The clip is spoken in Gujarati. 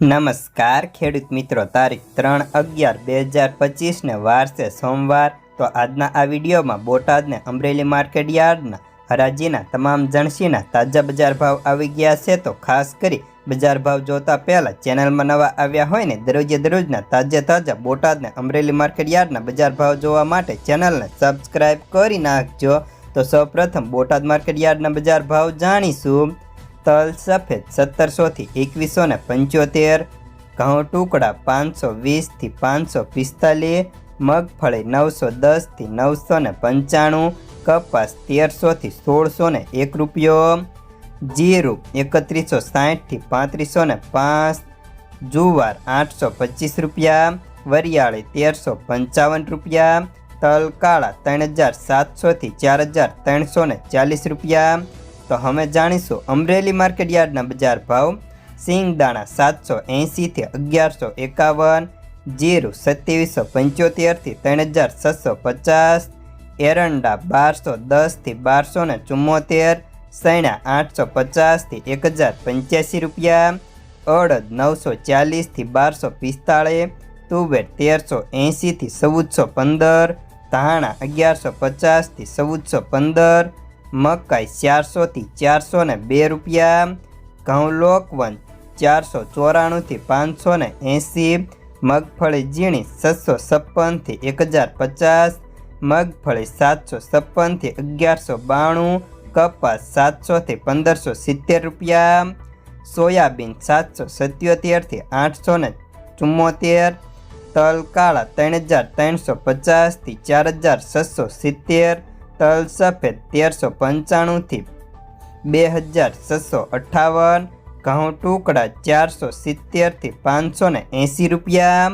નમસ્કાર, ખેડૂત મિત્રો. તારીખ ત્રણ અગિયાર બે હજાર પચીસને વાર છે સોમવાર. તો આજના આ વિડીયોમાં બોટાદને અમરેલી માર્કેટ યાર્ડના હરાજીના તમામ જણસીના તાજા બજાર ભાવ આવી ગયા છે. તો ખાસ કરી બજાર ભાવ જોતા પહેલાં ચેનલમાં નવા આવ્યા હોય ને દરરોજે દરરોજના તાજે તાજા બોટાદને અમરેલી માર્કેટ યાર્ડના બજાર ભાવ જોવા માટે ચેનલને સબસ્ક્રાઈબ કરી નાખજો. તો સૌપ્રથમ બોટાદ માર્કેટ યાર્ડના બજાર ભાવ જાણીશું. તલ સફેદ સત્તરસોથી એકવીસો ને પંચોતેર, ઘઉં ટુકડા પાંચસો વીસથી પાંચસો પિસ્તાલીસ, મગફળી નવસો દસથી નવસો ને પંચાણું, કપાસ તેરસોથી સોળસો ને એક રૂપિયો, જીરું એકત્રીસો સાહીઠથી પાંત્રીસો ને પાંચ, જુવાર આઠસો પચીસ રૂપિયા, વરિયાળી તેરસો પંચાવન રૂપિયા, તલ કાળા ત્રણ હજાર સાતસોથી ચાર હજાર ત્રણસો ને ચાલીસ રૂપિયા તો હવે જાણીશું અમરેલી માર્કેટ યાર્ડના બજાર ભાવ. સિંગદાણા સાતસો એંશીથી અગિયારસો એકાવન, જીરું સત્યાવીસો પંચોતેરથી ત્રણ હજાર છસો પચાસ, એરંડા બારસો દસથી બારસો ને ચુમ્મોતેર, સૈણા આઠસો પચાસથી એક હજાર પંચ્યાસી રૂપિયા, અડદ નવસો ચાલીસથી બારસો પિસ્તાળીસ, તુવેર તેરસો એંશીથી ચૌદસો પંદર, ધાણા અગિયારસો પચાસથી ચૌદસો પંદર મકાઈ ચારસોથી ચારસો ને બે રૂપિયા, ઘઉં લોકવન ચારસો ચોરાણુંથી પાંચસો ને એંસી, મગફળી ઝીણી છસો છપ્પનથી એક હજાર પચાસ, મગફળી સાતસો છપ્પનથી અગિયારસો બાણું, કપાસ સાતસોથી પંદરસો સિત્તેર રૂપિયા, સોયાબીન સાતસો સત્યોતેરથી આઠસો ને ચુમ્મોતેર તલ કાળા ત્રણ હજાર ત્રણસો પચાસથી ચાર હજાર છસો સિત્તેર તલ સફેદ તેરસો પંચાણુંથી બે હજાર છસો અઠ્ઠાવન ઘઉં ટુકડા ચારસો સિત્તેરથી પાંચસો ને એંસી રૂપિયા.